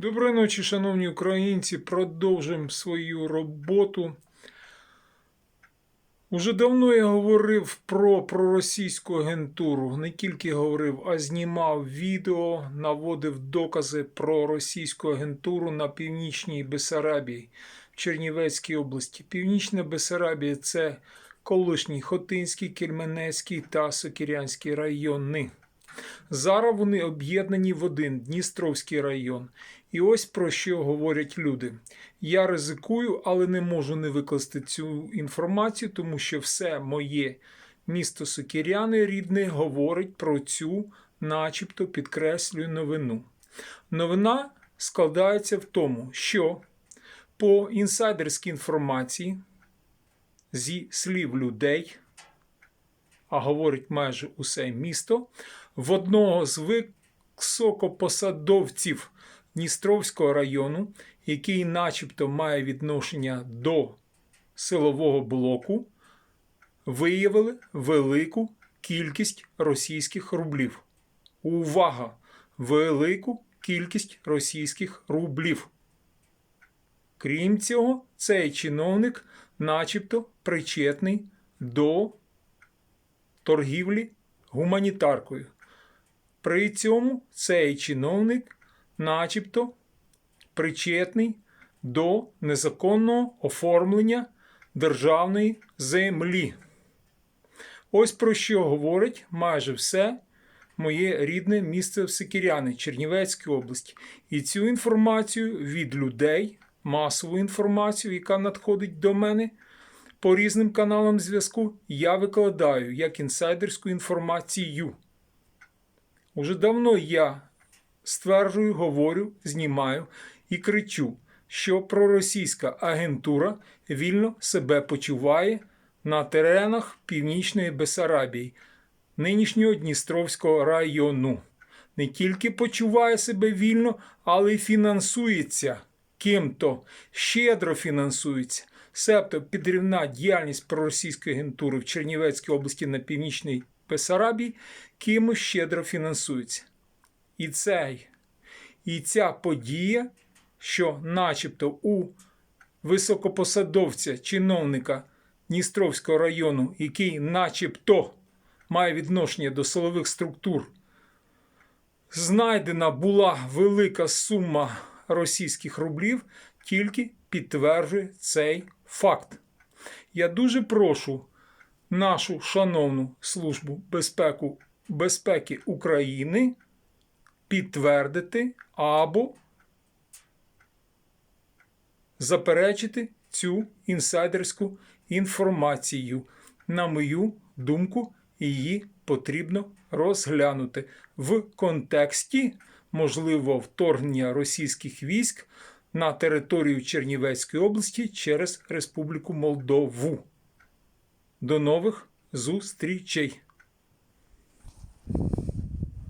Доброї ночі, шановні українці. Продовжуємо свою роботу. Уже давно я говорив про проросійську агентуру. Не тільки говорив, а знімав відео, наводив докази про російську агентуру на північній Бесарабії в Чернівецькій області. Північна Бесарабія це колишній Хотинський, Кельменецький та Сокірянський райони. Зараз вони об'єднані в один Дністровський район. І ось про що говорять люди. Я ризикую, але не можу не викласти цю інформацію, тому що все моє місто Сокіряни рідне говорить про цю, начебто, підкреслюю новину. Новина складається в тому, що по інсайдерській інформації зі слів людей, а говорить майже усе місто, в одного з високопосадовців Дністровського району, який начебто має відношення до силового блоку, виявили велику кількість російських рублів. Увага! Велику кількість російських рублів. Крім цього, цей чиновник начебто причетний до торгівлі гуманітаркою. При цьому цей чиновник начебто причетний до незаконного оформлення державної землі. Ось про що говорить майже все моє рідне місце в Сикіряни Чернівецької області. І цю інформацію від людей, масову інформацію, яка надходить до мене по різним каналам зв'язку, я викладаю як інсайдерську інформацію. Уже давно я стверджую, говорю, знімаю і кричу, що проросійська агентура вільно себе почуває на теренах Північної Бесарабії, нинішнього Дністровського району. Не тільки почуває себе вільно, але й фінансується ким-то, щедро фінансується. Себто підрівна діяльність проросійської агентури в Чернівецькій області на північній Бесарабії кимось щедро фінансується. І цей, і ця подія, що начебто у високопосадовця, чиновника Дністровського району, який начебто має відношення до силових структур, знайдена була велика сума російських рублів, тільки підтверджує цей факт. Я дуже прошу нашу шановну службу безпеку, безпеки України підтвердити або заперечити цю інсайдерську інформацію. На мою думку, її потрібно розглянути в контексті можливого вторгнення російських військ на територію Чернівецької області через Республіку Молдову. До нових зустрічей!